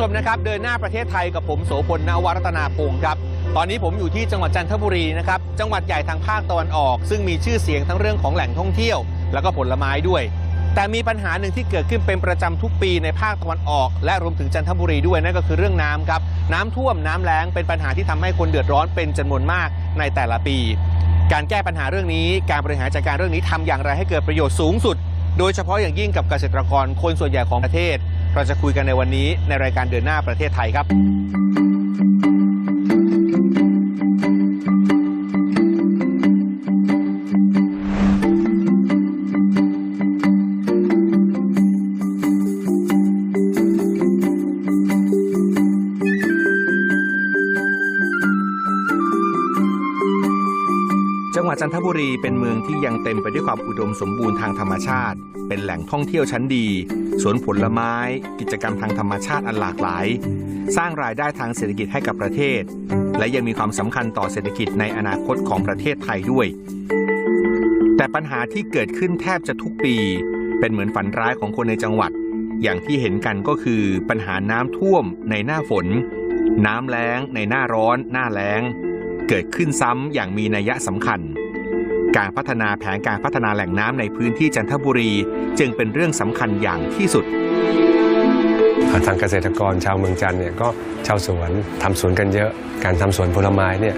ผู้ชมนะครับเดินหน้าประเทศไทยกับผมโสพลนวรัตนาพงศ์ครับ ตอนนี้ผมอยู่ที่จังหวัดจันทบุรีนะครับจังหวัดใหญ่ทางภาคตะวันออก ซึ่งมีชื่อเสียงทั้งเรื่องของแหล่งท่องเที่ยว แล้วก็ผลไม้ด้วย แต่มีปัญหาหนึ่งที่เกิดขึ้นเป็นประจำทุกปีในภาคตะวันออก และรวมถึงจันทบุรีด้วยนั่นก็คือเรื่องน้ำครับน้ำท่วมน้ำแล้งเป็นปัญหาที่ทำให้คนเดือดร้อนเป็นจำนวนมากในแต่ละปี การแก้ปัญหาเรื่องนี้ การบริหารจัดการเรื่องนี้ทำอย่างไรให้เกิดประโยชน์สูงสุด โดยเฉพาะอย่างยิ่งกับเกษตรกรคนส่วนใหญ่ของประเทศ เราจะคุยกันในวันนี้ในรายการเดินหน้าประเทศไทยครับ จังหวัดจันทบุรีเป็นเมืองที่ยังเต็มไปด้วยความอุดมสมบูรณ์ทางธรรมชาติ เป็นแหล่งท่องเที่ยวชั้นดี สวนผลไม้ กิจกรรมทางธรรมชาติอันหลากหลาย สร้างรายได้ทางเศรษฐกิจให้กับประเทศ และยังมีความสำคัญต่อเศรษฐกิจในอนาคตของประเทศไทยด้วย แต่ปัญหาที่เกิดขึ้นแทบจะทุกปี เป็นเหมือนฝันร้ายของคนในจังหวัด อย่างที่เห็นกันก็คือปัญหาน้ำท่วมในหน้าฝน น้ำแล้งในหน้าร้อน หน้าแล้ง เกิดขึ้นซ้ำอย่างมีนัยสำคัญ การพัฒนาแผนการพัฒนาแหล่งน้ำในพื้นที่จันทบุรีจึงเป็นเรื่องสำคัญอย่างที่สุดทางเกษตรกรชาวเมืองจันทร์เนี่ยก็ชาวสวนทำสวนกันเยอะ การทำสวนผลไม้เนี่ย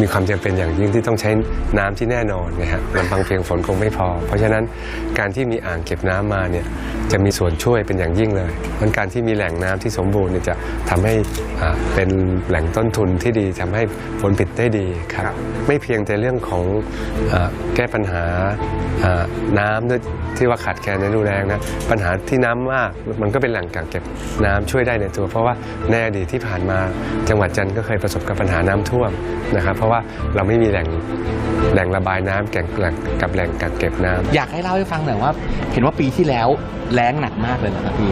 มีความจำเป็นอย่างยิ่งที่ต้องใช้น้ำที่แน่นอนนะฮะลำพังเพียงฝนคงไม่พอ เพราะฉะนั้นการที่มีอ่างเก็บน้ำมาเนี่ย จะมีส่วนช่วยเป็นอย่างยิ่งเลยมันการที่มีแหล่งน้ำที่สมบูรณ์เนี่ยจะทำให้อ่าเป็นแหล่งต้นทุนที่ดีทำให้ผลผลิตได้ดีครับครับ ไม่เพียงแต่เรื่องของอาแก้ปัญหาอ่าน้ำด้วยที่ว่าขาดแคลนในฤดูแล้งนะปัญหาที่น้ำมากมันก็เป็นแหล่งกักเก็บน้ำช่วยได้ในตัว เพราะว่าในอดีตที่ผ่านมาจังหวัดจันทร์ก็เคยประสบกับปัญหาน้ำท่วมนะครับ เพราะว่าเราไม่มีแหล่ง แหล่งระบายน้ำแก่งแหล่งกับแหล่งกักเก็บน้ำ อยากให้เล่าให้ฟังหน่อยว่า เห็นว่าปีที่แล้วแล้งหนักมากเลยนะครับพี่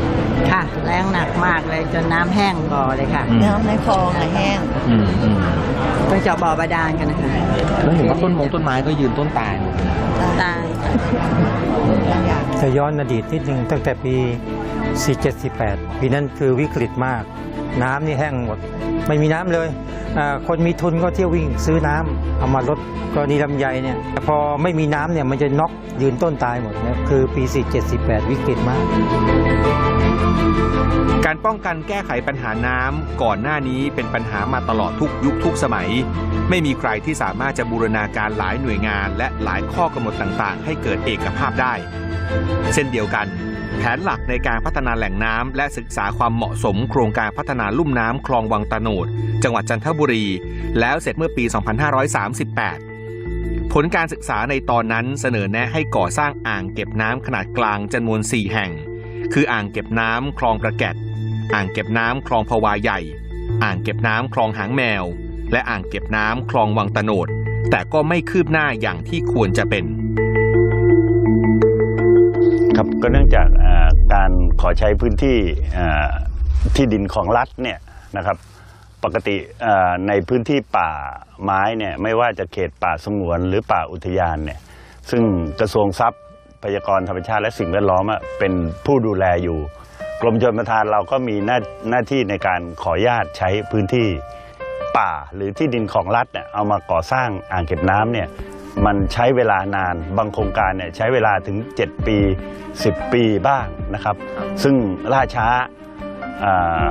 ค่ะ แรงหนักมากเลยจนน้ำแห้งบ่อเลยค่ะอืมน้ำในคลองอะแห้งอืมอืมต้องเจาะบ่อบาดาลกันนะคะแล้วเห็นว่าต้นมงต้นไม้ก็ยืนต้นตายหมดเลยตายจะย้อนอดีตนิดนึงตั้งแต่ปี 47-48 ปีนั้นคือวิกฤตมาก น้ำนี่แห้งหมด ไม่มีน้ำเลย คนมีทุนก็เที่ยววิ่งซื้อน้ำเอามาลดกรณีลำไยเนี่ยพอไม่มีน้ำเนี่ยมันจะน็อกยืนต้นตายหมดนะคือปี 47-48 วิกฤตมาก การป้องกันแก้ไขปัญหาน้ำก่อนหน้านี้เป็นปัญหามาตลอดทุกยุคทุกสมัย ไม่มีใครที่สามารถจะบูรณาการหลายหน่วยงาน และหลายข้อกำหนดต่างๆ ให้เกิดเอกภาพได้ เช่นเดียวกัน แผนหลักในการพัฒนาแหล่งน้ำและศึกษาความเหมาะสมโครงการพัฒนาลุ่มน้ำคลองวังตะโนด จังหวัดจันทบุรี แล้วเสร็จเมื่อปี 2538 ผลการศึกษาในตอนนั้นเสนอแนะให้ก่อสร้างอ่างเก็บน้ำขนาดกลางจำนวน 4 แห่ง คืออ่างเก็บน้ำคลองประแกดอ่างเก็บน้ำคลองพวาใหญ่ อ่างเก็บน้ำคลองหางแมว และอ่างเก็บน้ำคลองวังตะโนด แต่ก็ไม่คืบหน้าอย่างที่ควรจะเป็น ครับก็เนื่องจากการขอใช้พื้นที่ที่ดินของรัฐเนี่ยนะครับปกติในพื้นที่ป่าไม้เนี่ยไม่ว่าจะเขตป่าสงวนหรือป่าอุทยานเนี่ยซึ่งกระทรวงทรัพย์พยากรธรรมชาติและสิ่งแวดล้อมเป็นผู้ดูแลอยู่ กรมชลประทานเราก็มีหน้าหน้าที่ในการขออนุญาตใช้พื้นที่ป่าหรือที่ดินของรัฐเนี่ยเอามาก่อสร้างอ่างเก็บน้ำเนี่ย มันใช้เวลานานบางโครงการเนี่ยใช้เวลาถึง 7 ปี 10 ปีบ้างนะครับ ซึ่งล่าช้าอ่า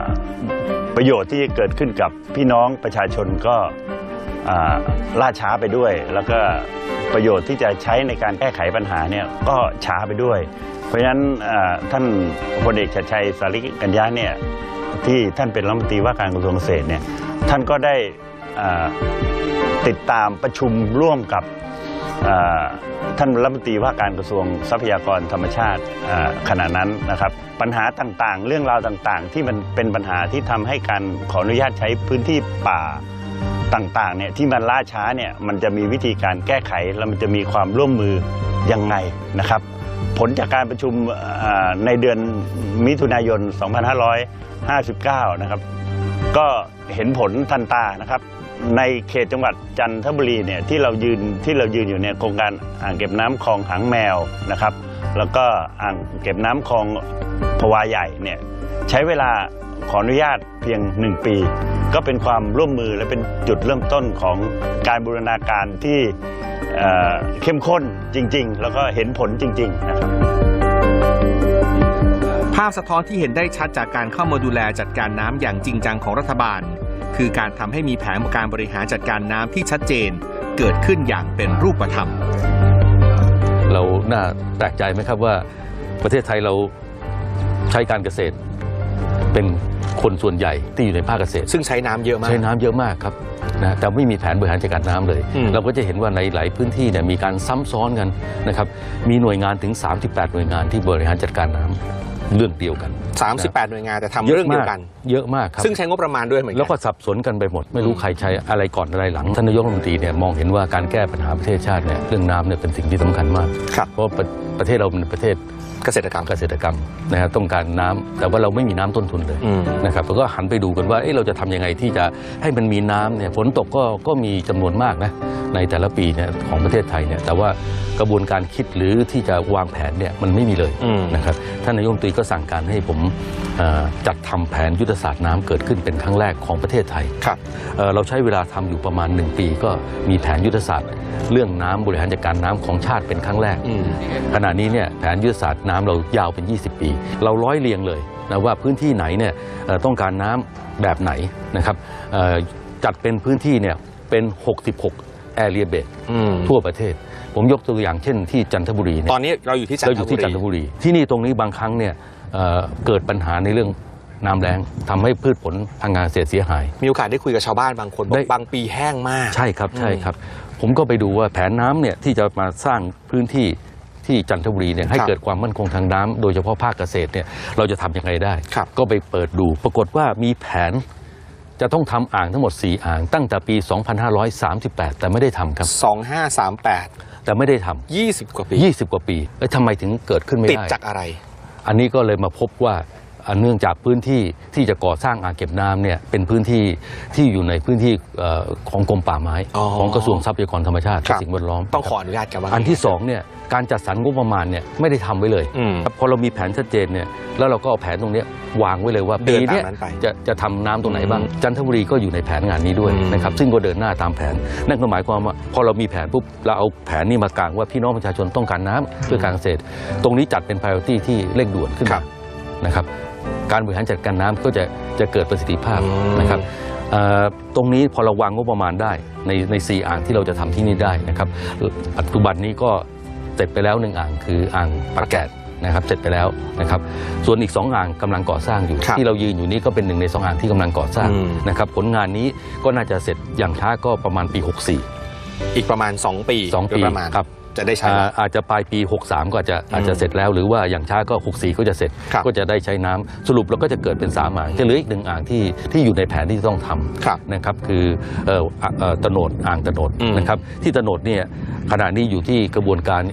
ประโยชน์ที่เกิดขึ้นกับพี่น้องประชาชนก็อ่าล่าช้าไปด้วย แล้วก็ประโยชน์ที่จะใช้ในการแก้ไขปัญหาเนี่ยก็ช้าไปด้วย เพราะฉะนั้นอ่าท่านพลเอกชัดชัยสาริกัญญาเนี่ยที่ท่านเป็นรัฐมนตรีว่าการกระทรวงเกษตรเนี่ยท่านก็ได้อ่าติดตามประชุมร่วมกับอ่า ท่านรัฐมนตรีว่าการกระทรวงทรัพยากรธรรมชาติอ่าขณะนั้นนะครับ ปัญหาต่างๆ เรื่องราวต่างๆ ที่มันเป็นปัญหาที่ทำให้การขออนุญาตใช้พื้นที่ป่าต่างๆเนี่ยที่มันล่าช้าเนี่ยมันจะมีวิธีการแก้ไขแล้วมันจะมีความร่วมมือยังไงนะครับ ผลจากการประชุมในเดือนมิถุนายน 2559 นะครับ ก็เห็นผลทันตานะครับ ในเขตจังหวัดจันทบุรีเนี่ยที่เรายืนที่เรายืนอยู่เนี่ยโครงการอ่างเก็บน้ำคลองหางแมวนะครับ แล้วก็อ่างเก็บน้ำคลองพวาใหญ่เนี่ยใช้เวลาขออนุญาตเพียงหนึ่งปี ก็เป็นความร่วมมือและเป็นจุดเริ่มต้นของการบูรณาการที่เเข้มข้นจริง ๆ แล้วก็เห็นผลจริง ๆ นะครับภาพสะท้อนที่เห็นได้ชัดจากการเข้ามาดูแลจัดการน้ำอย่างจริงจังของรัฐบาล คือการทำให้มีแผนการบริหารจัดการน้ำที่ชัดเจน เกิดขึ้นอย่างเป็นรูปธรรม เราน่าแปลกใจไหมครับว่าประเทศไทยเราใช้การเกษตร เป็นคนส่วนใหญ่ที่อยู่ในภาคเกษตร ซึ่งใช้น้ำเยอะมาก ใช้น้ำเยอะมากครับนะแต่ไม่มีแผนบริหารจัดการน้ำเลย อืม เราก็จะเห็นว่าในหลายพื้นที่เนี่ยมีการซ้ำซ้อนกันนะครับมีหน่วยงานถึง 38 หน่วยงานที่บริหารจัดการน้ำ เรื่องเดียวกัน 38 หน่วยงานแต่ทำเรื่องเดียวกัน เยอะมากครับซึ่งใช้งบประมาณด้วยเหมือนกัแล้วก็สับสนกันไปหมด ไม่รู้ใครใช้อะไรก่อนอะไรหลังท่านนายกรัฐมนตรีเนี่ยมองเห็นว่าการแก้ปัญหาประเทศชาติเนี่ยเรื่องน้ำเนี่ยเป็นสิ่งที่สำคัญมากครับเพราะว่าประประเทศเราเป็นประเทศ เกษตรกรรมเกษตรกรรมนะฮะต้องการน้ำแต่ว่าเราไม่มีน้ำต้นทุนเลยอืมนะครับแล้วก็หันไปดูกันว่าเอ๊ะเราจะทำยังไงที่จะให้มันมีน้ำเนี่ยฝนตกก็ก็มีจำนวนมากนะในแต่ละปีเนี่ยของประเทศไทยเนี่ยแต่ว่ากระบวนการคิดหรือที่จะวางแผนเนี่ยมันไม่มีเลยอืมนะครับท่านนายกรัฐมนตรีก็สั่งการให้ผมเอ่อจัดทำแผนยุทธศาสตร์น้ำเกิดขึ้นเป็นครั้งแรกของประเทศไทยครับเอ่อเราใช้เวลาทำอยู่ประมาณ 1 ปี ก็มีแผนยุทธศาสตร์ เรื่องน้ำบริหารจัดการน้ำของชาติเป็นครั้งแรกอืมขณะนี้เนี่ยแผนยุทธศาสตร์น้ำเรายาวเป็น 20 ปี เราร้อยเรียงเลยนะว่าพื้นที่ไหนเนี่ยเอ่อต้องการน้ำแบบไหนนะครับเอ่อจัดเป็นพื้นที่เนี่ยเป็น 66 area base อืมทั่วประเทศ ผมยกตัวอย่างเช่นที่จันทบุรีเนี่ยตอนนี้เราอยู่ที่จันเราทอยู่บุที่จันทรีบุรี ที่นี่ตรงนี้บางครั้งเนี่ยเอ่อเกิดปัญหาในเรื่องน้ำแรงทำให้พืชผลทางการเกษตรเสียหาย มีโอกาสได้คุยกับชาวบ้านบางคนบอได้กบางปีแห้งมาก ใช่ครับใช่ครับ ผมก็ไปดูว่าแผนน้ำเนี่ยที่จะมาสร้างพื้นที่ ที่จันทบุรีเนี่ยให้ครับเกิดความมั่นคงทางน้ำโดยเฉพาะภาคเกษตรเนี่ยเราจะทำยังไงได้ครับก็ไปเปิดดูปรากฏว่ามีแผนจะต้องทำอ่างทั้งหมด 4 อ่าง ตั้งแต่ปี 2538 แต่ไม่ได้ทำครับ 2538 แต่ไม่ได้ทำ20 กว่าปี 20 กว่าปีเอ้ยทำไมถึงเกิดขึ้นไม่ติดได้จากอะไร อันนี้ก็เลยมาพบว่าอ่า เนื่องจากพื้นที่ที่จะก่อสร้างอ่างเก็บน้ำเนี่ยเป็นพื้นที่ที่อยู่ในพื้นที่เอ่อของกรมป่าไม้ อ๋อของกระทรวงทรัพยากรธรรมชาติครัและบ สิ่งแวดล้อมต้องขออนุญาตกันว่า อันที่สองเนี่ยการจัดสรรงบประมาณเนี่ยไม่ได้ทำไว้เลยอืมครับพอเรามีแผนชัดเจนเนี่ยแล้วเราก็เอาแผนตรงเนี้ยวางไว้เลยว่าเดิปีนตามเนี้ยนั้นไปจะจะทำน้ำตรงไหนบ้างอืมจันทบุรีก็อยู่ในแผนงานนี้ด้วยอืม นะครับซึ่งก็เดินหน้าตามแผน นั่นก็หมายความว่าพอเรามีแผนปุ๊บเราเอาแผนนี้มากางว่าพี่น้องประชาชนต้องการน้ำเพื่อการเกษตร ตรงนี้จัดเป็น priority ที่เร่งด่วนขึ้นครัมาบนะครับ การบริหารจัดการน้ำก็จะจะเกิดประสิทธิภาพอืมนะครับเอ่อตรงนี้พอเราวางงบประมาณได้ในในสี่อ่างที่เราจะทำที่นี่ได้นะครับปัจจุบันนี้ก็เสร็จไปแล้วหนึ่งอ่างคืออ่างปากแกดนะครับเสร็จไปแล้วนะครับส่วนอีกสองอ่างกำลังก่อสร้างอยู่ครับที่เรายืนอยู่นี้ก็เป็นหนึ่งในสองอ่างที่กำลังก่อสร้างอืมนะครับผลงานนี้ก็น่าจะเสร็จอย่างช้าก็ประมาณปี 64 อีกประมาณ 2 ปีสองโดปียประมาณครับ จะได้ใช้อ่าแล้วอาจจะปลายปี 63 ก็อาจจะอาจจะเสร็จแล้ว หรือว่าอย่างช้าก็ 64 ก็จะเสร็จ ครับก็จะได้ใช้น้ำสรุปเราก็จะเกิดเป็นสามอ่างจะเหลืออีกหนึ่งอ่างที่ที่อยู่ในแผนที่ต้องทครับำนะครับคือเอ่ออะเอ่อตโนดอ่างตโนดอืมนะครับที่ตโนดเนี่ยขณะนี้อยู่ที่กระบวนการ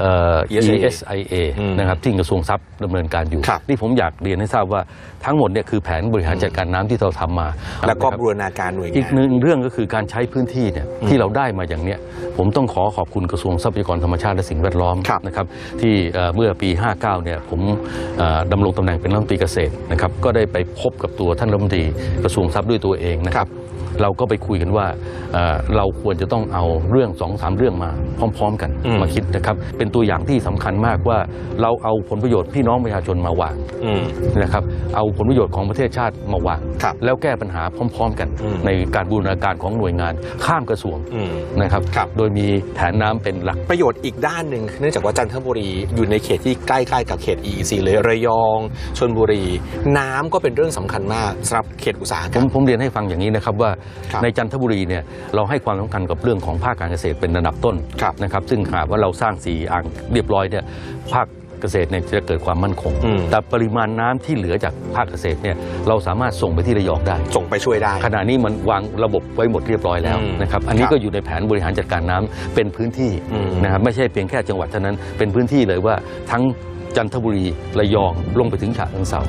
เอ่อ ESIA ESIA อืมนะครับที่กระทรวงทรัพย์ดำเนินการอยู่ ครับ นี่ผมอยากเรียนให้ทราบว่าทั้งหมดเนี่ยคือแผนบริหารจัดการน้ำที่เราทำมาแล้วก็นะครับ บูรณาการหน่วยอีกงาน หนึ่งเรื่องก็คือการใช้พื้นที่เนี่ยที่เราได้มาอย่างเนี้ยผมต้องขอขอบคุณกระทรวงทรัพยากรธรรมชาติและสิ่งแวดล้อมครับนะครับที่เอ่อเมื่อปี 59เนี่ยผมเอ่อดำรงตำแหน่งเป็นรัฐมนตรีเกษตรนะครับก็ได้ไปพบกับตัวท่านรัฐมนตรีกระทรวงทรัพย์ด้วยตัวเองนะครับ เราก็ไปคุยกันว่าเอ่อเราควรจะต้องเอาเรื่องสองสามเรื่องมาพร้อม ๆ กันอืม มาคิดนะครับเป็นตัวอย่างที่สำคัญมากว่าเราเอาผลประโยชน์พี่น้องประชาชนมาวางอืมนะครับเอาผลประโยชน์ของประเทศชาติมาวางครับแล้วแก้ปัญหาพร้อม ๆ กันอืมในการบูรณาการของหน่วยงานข้ามกระทรวงอืมนะครับครับโดยมีแผนน้ำเป็นหลักประโยชน์อีกด้านหนึ่งเนื่องจากว่าจันทบุรีอยู่ในเขตที่ใกล้ๆกับเขต EEC เลยระยองชนบุรี น้ำก็เป็นเรื่องสำคัญมากสำหรับเขตอุตสาหกผรรมมผมเรียนให้ฟังอย่างนี้นะครับว่าครับในจันทบุรีเนี่ยเราให้ความสำคัญกับเรื่องของภาคการเกษตรเป็นระดับต้นครับนะครับซึ่งหากว่าเราสร้างสี่อ่างเรียบร้อยเนี่ยภาคเกษตรเนี่ยจะเกิดความมั่นคง อืม แต่ปริมาณน้ำที่เหลือจากภาคเกษตรเนี่ยเราสามารถส่งไปที่ระยองได้ ส่งไปช่วยได้ ขณะนี้มันวางระบบไว้หมดเรียบร้อยแล้วอืมนะครับ อันนี้ครับก็อยู่ในแผนบริหารจัดการน้ำเป็นพื้นที่อืม นะครับไม่ใช่เพียงแค่จังหวัดเท่านั้น เป็นพื้นที่เลยว่าทั้งจันทบุรีระยองลงไปถึงฉะเชิงเทรา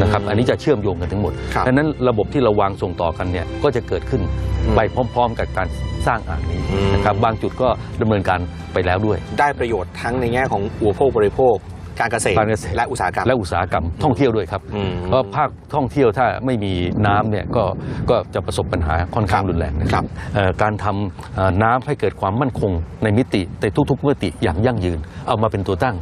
นะครับ อันนี้จะเชื่อมโยงกันทั้งหมดครับดังนั้นระบบที่เราวางส่งต่อกันเนี่ยก็จะเกิดขึ้นอืมไปพร้อม ๆ กับการ สร้างอ่างนี้อืมนะครับบางจุดก็ดำเนินการไปแล้วด้วย ได้ประโยชน์ทั้งในแง่ของอุปโภคบริโภคการเกษตรการเกษตรและอุตสาหกรรมและอุตสาหกรรมท่องเที่ยวด้วยครับอืมเพราะภาคท่องเที่ยวถ้าไม่มีน้ำเนี่ยก็ก็จะประสบปัญหาค่อนข้างครับรุนแรงนะครับเอ่อการทำเอ่อน้ำให้เกิดความมั่นคงในมิติในทุกๆมิติอย่างยั่งยืน เอามาเป็นตัวตั้ง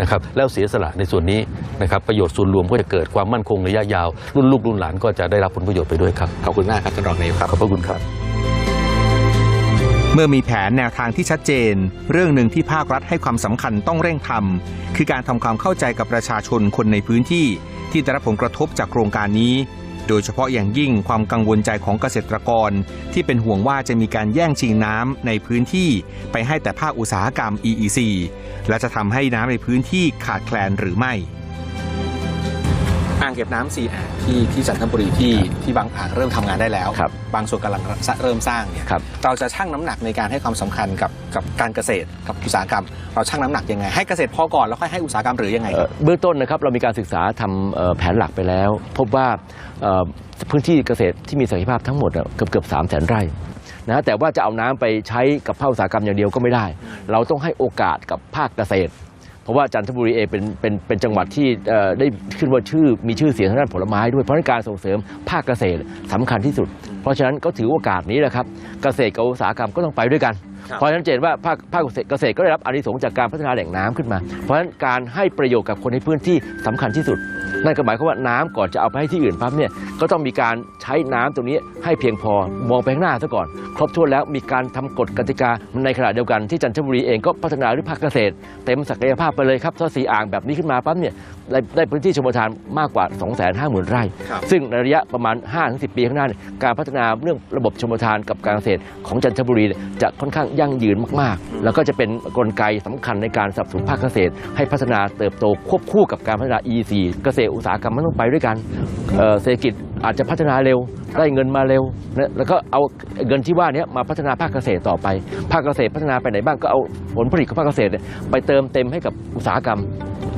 นะครับแล้วเสียสละในส่วนนี้นะครับประโยชน์ส่วนรวมก็จะเกิดความมั่นคงระยะยาว รุ่นลูกรุ่นหลานก็จะได้รับผลประโยชน์ไปด้วยครับขอบคุณมากครับท่านรองนายกครับขอบพระคุณครับ เมื่อมีแผนแนวทางที่ชัดเจน เรื่องหนึ่งที่ภาครัฐให้ความสำคัญต้องเร่งทำคือการทำความเข้าใจกับประชาชนคนในพื้นที่ ที่ได้รับผลกระทบจากโครงการนี้ โดยเฉพาะอย่างยิ่งความกังวลใจของเกษตรกร ที่เป็นห่วงว่าจะมีการแย่งชิงน้ำในพื้นที่ ไปให้แต่ภาคอุตสาหกรรม EEC และจะทำให้น้ำในพื้นที่ขาดแคลนหรือไม่ อ่างเก็บน้ำสี่อ่างที่ที่จันทบุรีที่ที่บางอ่างเริ่มทำงานได้แล้ว ครับบางส่วนกำลังเริ่มสร้างเนี่ยครับ เราจะชั่งน้ำหนักในการให้ความสำคัญกับกับการเกษตรกับอุตสาหกรรม เราชั่งน้ำหนักยังไงให้เกษตรพอก่อนแล้วค่อยให้อุตสาหกรรมหรือยังไง เอ่อเบื้องต้นนะครับเรามีการศึกษาทำเอ่อแผนหลักไปแล้ว พบว่าเอ่อพื้นที่เกษตรที่มีศักยภาพทั้งหมดอะเกือบเกือบสามแสนไร่นะแต่ว่าจะเอาน้ำไปใช้กับภาคอุตสาหกรรมอย่างเดียวก็ไม่ได้ เราต้องให้โอกาสกับภาคเกษตร เพราะว่าจันทบุรีเองเป็นเป็นเป็นจังหวัดที่เอ่อได้ขึ้นว่าชื่อมีชื่อเสียงทางด้านผลไม้ด้วยเพราะฉะนั้นการส่งเสริมภาคเกษตรสำคัญที่สุด เพราะฉะนั้นก็ถือโอกาสนี้แหละครับเกษตรกับอุตสาหกรรมก็ต้องไปด้วยกัน เพราะฉะนั้นเห็นว่าภาคภาคเกษตรก็ได้รับอานิสงส์จากการพัฒนาแหล่งน้ำขึ้นมา เพราะฉะนั้นการให้ประโยชน์กับคนในพื้นที่สำคัญที่สุด นั่นก็หมายความว่าน้ำก่อนจะเอาไปให้ที่อื่นปั๊บเนี่ยก็ต้องมีการใช้น้ำตรงนี้ให้เพียงพอมองไปข้างหน้าซะก่อน ครบถ้วนแล้วมีการทำกฎกติกาในขณะเดียวกันที่จันทบุรีเองก็พัฒนาเรื่อภาคเกษตร เต็มศักยภาพไปเลยครับถ้าสีอ่างแบบนี้ขึ้นมาปั๊บเนี่ยได้พื้นที่ชมทานมากกว่า 2 5 0 0 0 0 ไร่ครับซึ่งในระยะประมาณ 5-10 ปีข้างหน้าการพัฒนาเรื่องระบบชมทานกับการเกษตรของจันทบุรีจะค่อนข้างยั่งยืนมากๆ แล้วก็จะเป็นกลไกสำคัญในการสนับสนุนภาคเกษตร ให้พัฒนาเติบโตควบคู่กับการพัฒนา EC เกษตรอุตสาหกรรมมันต้องไปด้วยกันเอ่อเศรษฐกิจอาจจะพัฒนาเร็วได้เงินมาเร็วนะแล้วก็เอาเงินที่ว่าเนี้มาพัฒนาภาคเกษตรต่อไป ภาคเกษตรพัฒนาไปไหนบ้างก็เอาผลผลิตของภาคเกษตรเนี่ยไปเติมเต็มให้กับอุตสาหกรรม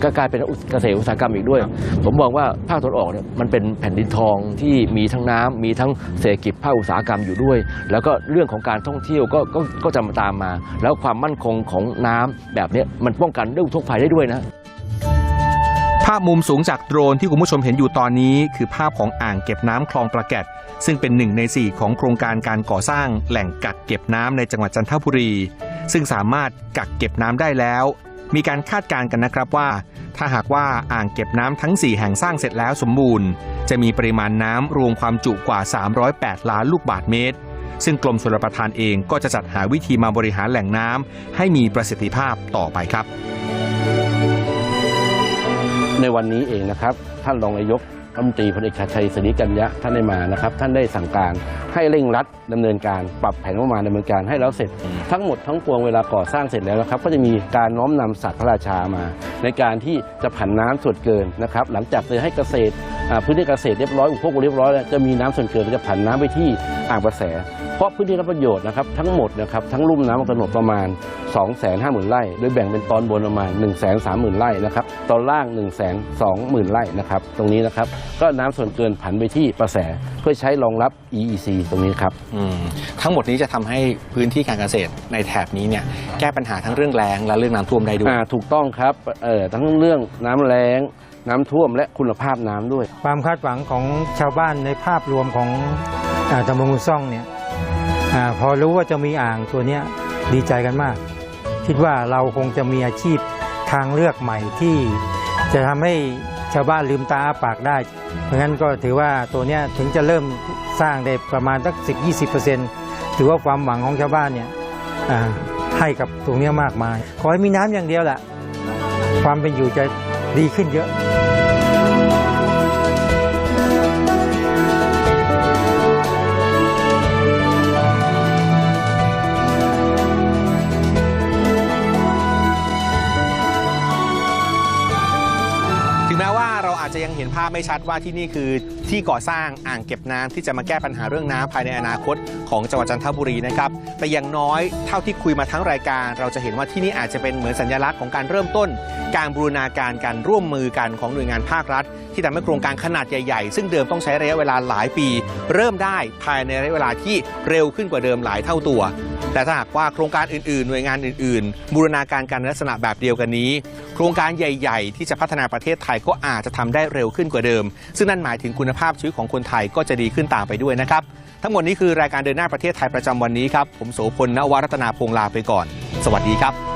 ก็กลายเป็นเกษตรอุตสาหกรรมอีกด้วย ผมมองว่าภาคตะวันออกเนี่ยมันเป็นแผ่นดินทองที่มีทั้งน้ำมีทั้งเศรษฐกิจภาคอุตสาหกรรมอยู่ด้วย แล้วก็เรื่องของการท่องเที่ยวก็ก็ก็จะมาตามมา แล้วความมั่นคงของน้ำแบบเนี้ยมันป้องกันเรื่องอุทกภัยได้ด้วยนะภาพมุมสูงจากโดรนที่คุณผู้ชมเห็นอยู่ตอนนี้ คือภาพของอ่างเก็บน้ำคลองประแกดซึ่งเป็นหนึ่งใน 4 ของโครงการการก่อสร้างแหล่งกักเก็บน้ำในจังหวัดจันทบุรี ซึ่งสามารถกักเก็บน้ำได้แล้ว มีการคาดการณ์กันนะครับว่า ถ้าหากว่าอ่างเก็บน้ำทั้ง 4 แห่งสร้างเสร็จแล้วสมบูรณ์ จะมีปริมาณน้ำรวมความจุกว่า 308 ล้านลูกบาศก์เมตร ซึ่งกรมชลประทานเองก็จะจัดหาวิธีมาบริหารแหล่งน้ำให้มีประสิทธิภาพต่อไปครับ ในวันนี้เองนะครับ ท่านรองนายก รัฐมนตรีพลเอกชัยศรีกัญญะท่านได้มานะครับ ท่านได้สั่งการให้เร่งรัดดำเนินการปรับแผนงบประมาณดำเนินการให้แล้วเสร็จ ทั้งหมดทั้งปวงเวลาก่อสร้างเสร็จแล้วนะครับ ก็จะมีการน้อมนำสัตว์พระราชามา ในการที่จะผันน้ำส่วนเกินนะครับ หลังจากเลยให้เกษตรพื้นที่เกษตรเรียบร้อยอุปโภคเรียบร้อยแล้วจะมีน้ำส่วนเกินจะผันน้ำไปที่อ่างประแส เพราะพื้นที่รับประโยชน์นะครับทั้งหมดนะครับทั้งลุ่มน้ำของถนนประมาณ 2 5 0 0 0 0ไร่โดยแบ่งเป็นตอนบนประมาณ 1 3 0 0 0 0ไร่นะครับตอนล่าง 1 2 0 0 0 0ไร่นะครับตรงนี้นะครับก็น้ำส่วนเกินผันไปที่ประแสเพื่อใช้รองรับ EEC ตรงนี้ครับอืมทั้งหมดนี้จะทำให้พื้นที่การเกษตรในแถบนี้เนี่ยแก้ปัญหาทั้งเรื่องแล้งและเรื่องน้ำท่วมได้ด้วยอ่าถูกต้องครับเอ่อทั้งเรื่องน้ำแล้งน้ำท่วมและคุณภาพน้ำด้วย ความคาดหวังของชาวบ้านในภาพรวมของอาตำบลกุนซ่องเนี่ย อาพอรู้ว่าจะมีอ่างตัวนี้ดีใจกันมาก คิดว่าเราคงจะมีอาชีพทางเลือกใหม่ที่จะทำให้ชาวบ้านลืมตาอ้าปากได้ เพราะงั้นก็ถือว่าตัวนี้ถึงจะเริ่มสร้างได้ประมาณสักสิบยี่สิบเปอร์เซ็นถือว่าความหวังของชาวบ้านเนี่ยให้กับตรงนี้มากมาย ขอให้มีน้ำอย่างเดียวแหละความเป็นอยู่จะดีขึ้นเยอะ อาจจะยังเห็นภาพไม่ชัดว่าที่นี่คือที่ก่อสร้างอ่างเก็บน้ำที่จะมาแก้ปัญหาเรื่องน้ำภายในอนาคตของจังหวัดจันทบุรีนะครับแต่อย่างน้อยเท่าที่คุยมาทั้งรายการ เราจะเห็นว่าที่นี่อาจจะเป็นเหมือนสัญลักษณ์ของการเริ่มต้น การบูรณาการการร่วมมือกันของหน่วยงานภาครัฐ ที่ทำให้โครงการขนาดใหญ่ๆ ซึ่งเดิมต้องใช้ระยะเวลาหลายปี เริ่มได้ภายในระยะเวลาที่เร็วขึ้นกว่าเดิมหลายเท่าตัว แต่ถ้าหากว่าโครงการอื่นๆ หน่วยงานอื่นๆ บูรณาการการลักษณะแบบเดียวกันนี้ โครงการใหญ่ ๆ ที่จะพัฒนาประเทศไทยก็อาจจะทำได้เร็วขึ้นกว่าเดิม ซึ่งนั่นหมายถึงคุณภาพชีวิตของคนไทยก็จะดีขึ้นตามไปด้วยนะครับ ทั้งหมดนี้คือรายการเดินหน้าประเทศไทยประจำวันนี้ครับ ผมโสพลนวรัตนาพงลาไปก่อน สวัสดีครับ